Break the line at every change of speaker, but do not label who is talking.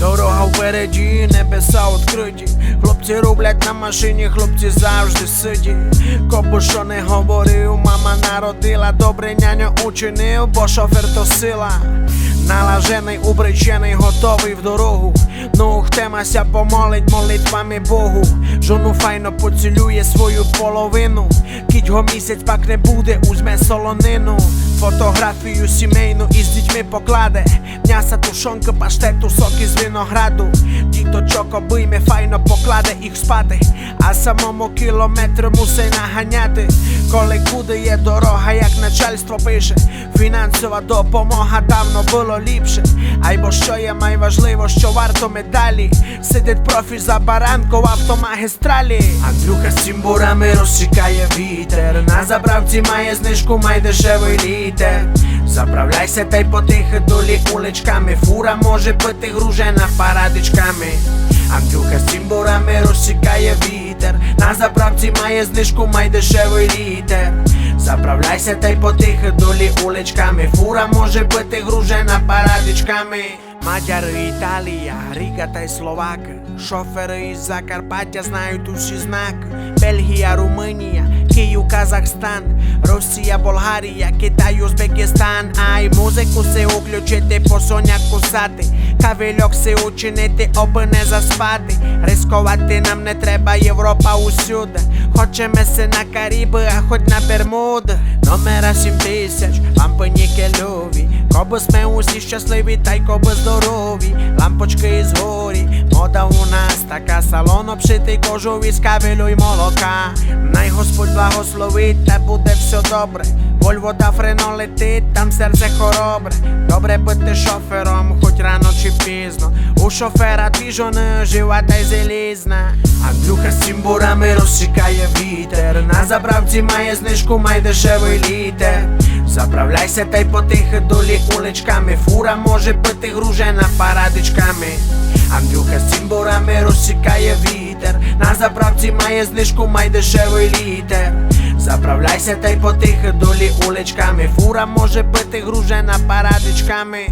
впереді, небеса відкриті. Хлопці роблять на машині, хлопці завжди ситі. Кобу що не говорив, мама народила, добре няню учинив, бо шофер то сила. Налажений, убречений, готовий в дорогу. Ну, хтемася помолить молитвами Богу. Жону файно поцілює свою половину. Кіть го місяць пак не буде, узьме солонину. Фотографію сімейну із дітьми покладе. М'яса, тушонка, паштету, соки з винограду. Діточок обийме, файно покладе їх спати. А самому кілометр мусить наганяти. Коли куди є дорога, як начальство пише. Фінансова допомога давно було ліпше. Ай бо що є найважливо, що варто медалі. Сидить профі за баранку в автомагістралі. Андрюха з цимбурами розсікає вітер. На заправці має знижку, май дешевий літер. Заправляйся та й потихи долі уличками. Фура може бути гружена парадичками. Андрюха з цимбурами розсікає вітер. На заправці має знижку, май дешевий літер. Заправляйся та й потихи долі уличками. Фура може бути гружена парадичками. Мадяри, Італія, Ріга та й Словаки. Шофери із Закарпаття знають усі знаки. Бельгія, Румунія, Київ, Казахстан, Росія, Болгарія, Китай, Узбекистан. Ай, музику се уключити, по соняк кусати. Кавельок се учинити, оби не заспати. Рискувати нам не треба, Європа усюди. Хочемо се на Каріби, а хоч на Бермуди. Номера 7 тисяч, лампи нікельові. Коби сме усі щасливі, та й коби здорові. Лампочки із горі, мода у нас така салон обшитий кожу із кавелю й молока. Най Господь благословить, та буде все добре. Вольво та френо летить, там серце хоробре. Добре бути шофером, хоч рано чи пізно. У шофера дві жони, жива та й залізна. Андрюха з цимбурами розсікає вітер. На заправці має знижку, май дешевий літер. Заправляйся та й потиха долі уличками. Фура може бути гружена парадичками. Андрюха з цимбурами розсікає вітер. На заправці має знижку, май дешевий літер. Заправляйся та й потиха долі уличками. Фура може бути гружена парадичками.